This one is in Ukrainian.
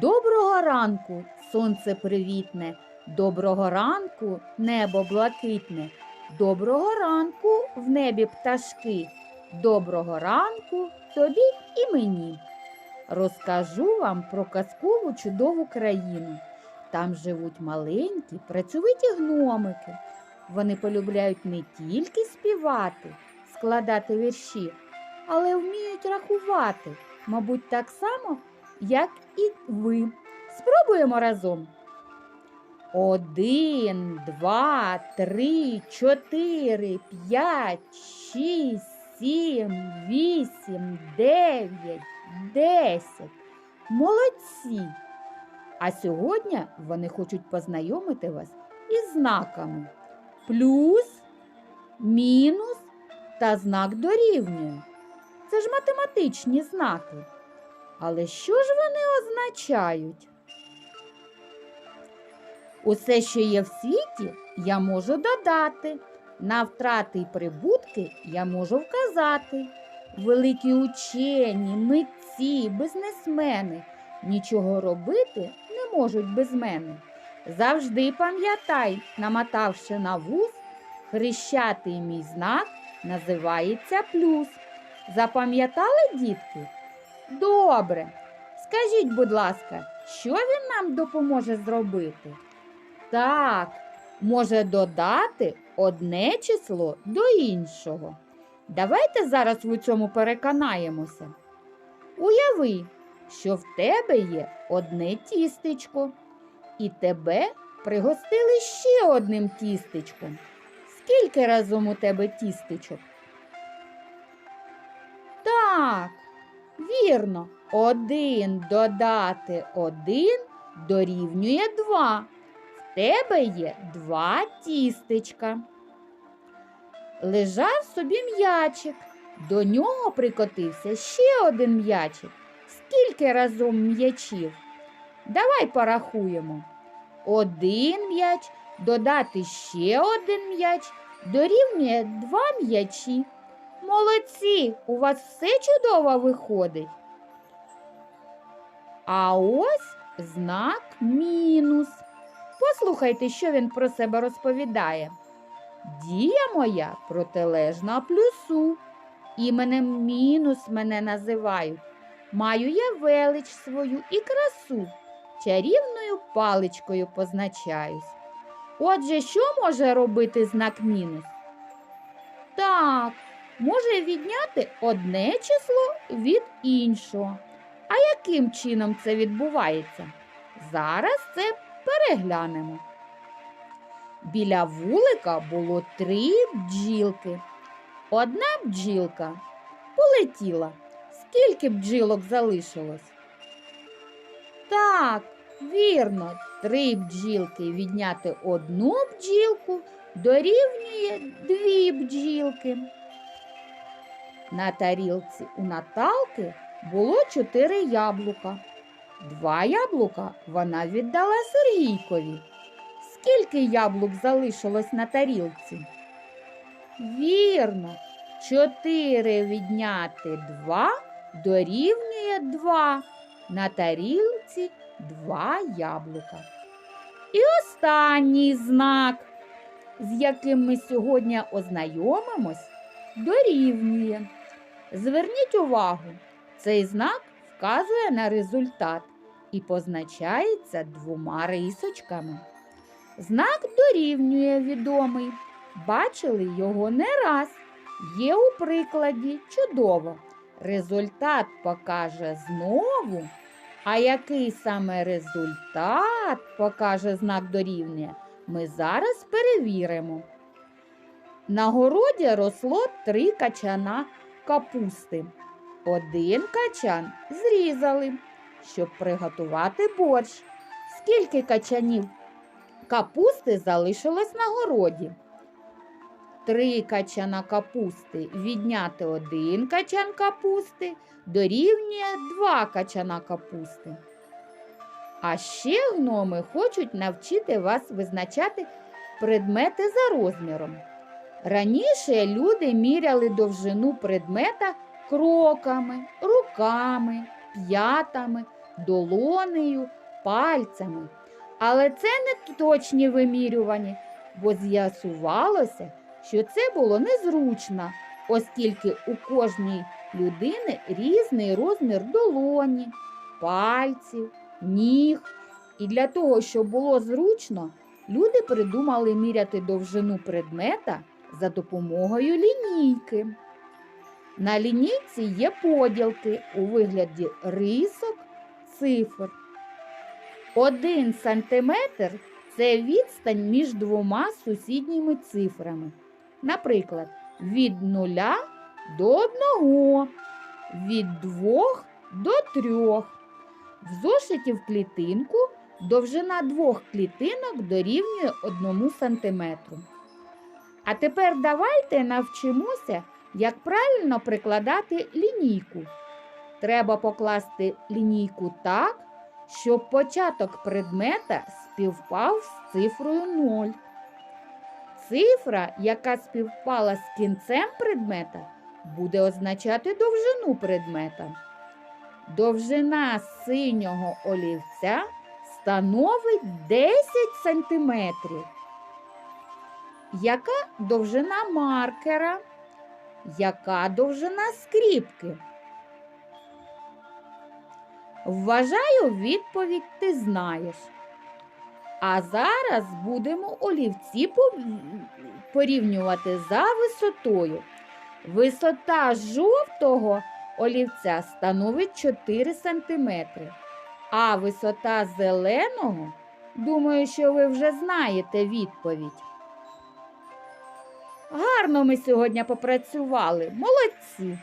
Доброго ранку, сонце привітне, доброго ранку, небо блакитне, доброго ранку в небі пташки, доброго ранку тобі і мені. Розкажу вам про казкову чудову країну. Там живуть маленькі, працьовиті гномики. Вони полюбляють не тільки співати, складати вірші, але вміють рахувати, мабуть, так само, як і ви. Спробуємо разом. Один, два, три, чотири, п'ять, шість, сім, вісім, дев'ять, десять. Молодці! А сьогодні вони хочуть познайомити вас із знаками плюс, мінус та знак дорівнює. Це ж математичні знаки. Але що ж вони означають? Усе, що є в світі, я можу додати. На втрати й прибутки я можу вказати. Великі учені, митці, бізнесмени нічого робити не можуть без мене. Завжди пам'ятай, намотавши на вуз, хрещатий мій знак називається плюс. Запам'ятали, дітки? Добре. Скажіть, будь ласка, що він нам допоможе зробити? Так, може додати одне число до іншого. Давайте зараз в цьому переконаємося. Уяви, що в тебе є одне тістечко, і тебе пригостили ще одним тістечком. Скільки разом у тебе тістечок? Так, вірно, один додати один дорівнює два. В тебе є два тістечка. Лежав собі м'ячик. До нього прикотився ще один м'ячик. Скільки разом м'ячів? Давай порахуємо. Один м'яч, додати ще один м'яч, дорівнює два м'ячі. Молодці, у вас все чудово виходить. А ось знак мінус. Послухайте, що він про себе розповідає. Дія моя протилежна плюсу. Іменем мінус мене називають. Маю я велич свою і красу, чарівною паличкою позначаюсь. Отже, що може робити знак мінус? Так, може відняти одне число від іншого. А яким чином це відбувається? Зараз це переглянемо. Біля вулика було три бджілки. Одна бджілка полетіла. Скільки бджілок залишилось? Так, вірно, три бджілки відняти одну бджілку дорівнює дві бджілки. На тарілці у Наталки було чотири яблука. Два яблука вона віддала Сергійкові. Скільки яблук залишилось на тарілці? Вірно, чотири відняти два дорівнює два. На тарілці два яблука. І останній знак, з яким ми сьогодні ознайомимось, дорівнює. Зверніть увагу, цей знак вказує на результат і позначається двома рисочками. Знак дорівнює відомий. Бачили його не раз. Є у прикладі чудово. Результат покаже знову. А який саме результат покаже знак дорівнює, ми зараз перевіримо. На городі росло три качана капусти. Один качан зрізали, щоб приготувати борщ. Скільки качанів капусти залишилось на городі? Три качана капусти відняти один качан капусти дорівнює два качана капусти. А ще гноми хочуть навчити вас визначати предмети за розміром. Раніше люди міряли довжину предмета кроками, руками, п'ятами, долонею, пальцями. Але це не точні вимірювання, бо з'ясувалося, що це було незручно, оскільки у кожній людини різний розмір долоні, пальців, ніг. І для того, щоб було зручно, люди придумали міряти довжину предмета за допомогою лінійки. На лінійці є поділки у вигляді рисок, цифр. Один сантиметр це відстань між двома сусідніми цифрами. Наприклад, від нуля до одного, від двох до трьох. В зошиті в клітинку довжина двох клітинок дорівнює одному сантиметру. А тепер давайте навчимося, як правильно прикладати лінійку. Треба покласти лінійку так, щоб початок предмета співпав з цифрою 0. Цифра, яка співпала з кінцем предмета, буде означати довжину предмета. Довжина синього олівця становить 10 сантиметрів. Яка довжина маркера? Яка довжина скріпки? Вважаю, відповідь ти знаєш. А зараз будемо олівці порівнювати за висотою. Висота жовтого олівця становить 4 см, а висота зеленого, думаю, що ви вже знаєте відповідь. Гарно ми сьогодні попрацювали, молодці.